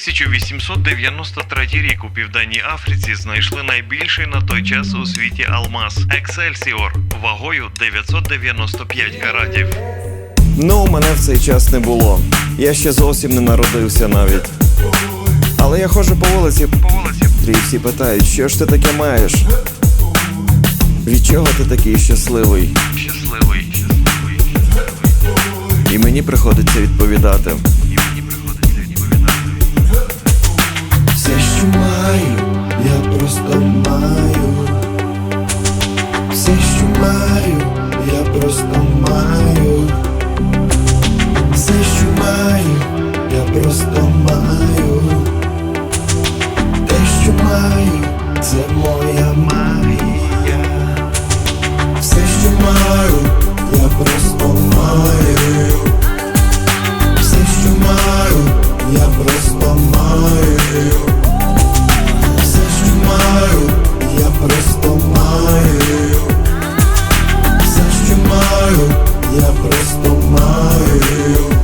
1893 рік у південній Африці знайшли найбільший на той час у світі алмаз Ексельсіор вагою 995 каратів. Ну, мене в цей час не було. Я ще зовсім не народився навіть. Але я ходжу по вулиці, По вулиці і всі питають, що ж ти таке маєш? Від чого ти такий щасливий? щасливий, щасливий, щасливий. І мені приходиться відповідати. Що маю, я просто маю. Все, що маю, я просто маю. Все, що маю, я просто маю. Те, що маю, це моя я просто маю.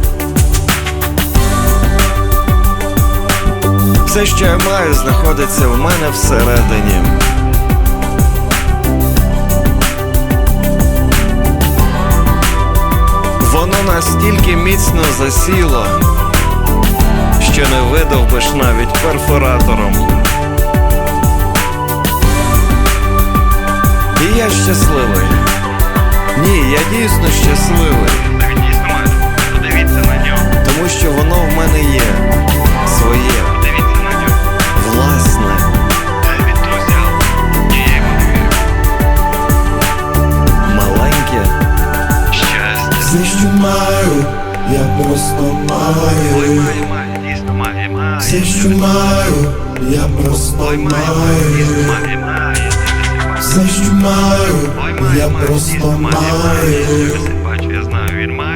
Все, що я маю, знаходиться в мене всередині. Воно настільки міцно засіло, що не видовбиш навіть перфоратором. І я щасливий. Ні, я дійсно щасливий, Та він дійсно має. Подивіться на нього. тому що воно в мене є своє, Подивіться на нього. власне. Де він то взяв? Ні, я йому не вірю. Маленьке, Щастя. Все, що маю, я просто Ой, маю. має, дійсно має, має. Все, що маю, я просто Ой, має, має, дійсно маю. має. Все, що маю, я просто маю.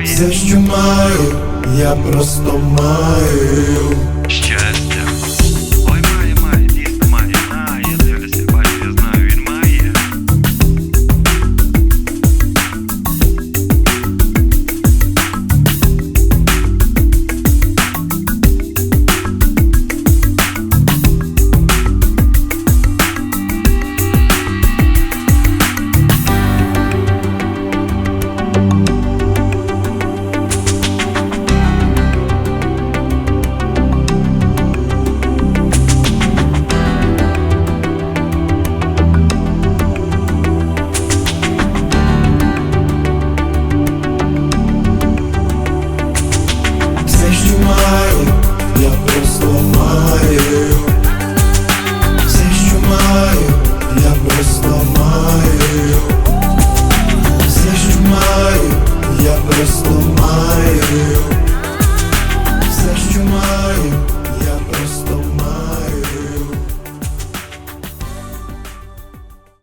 Все, що маю, я просто маю. Маю. Все,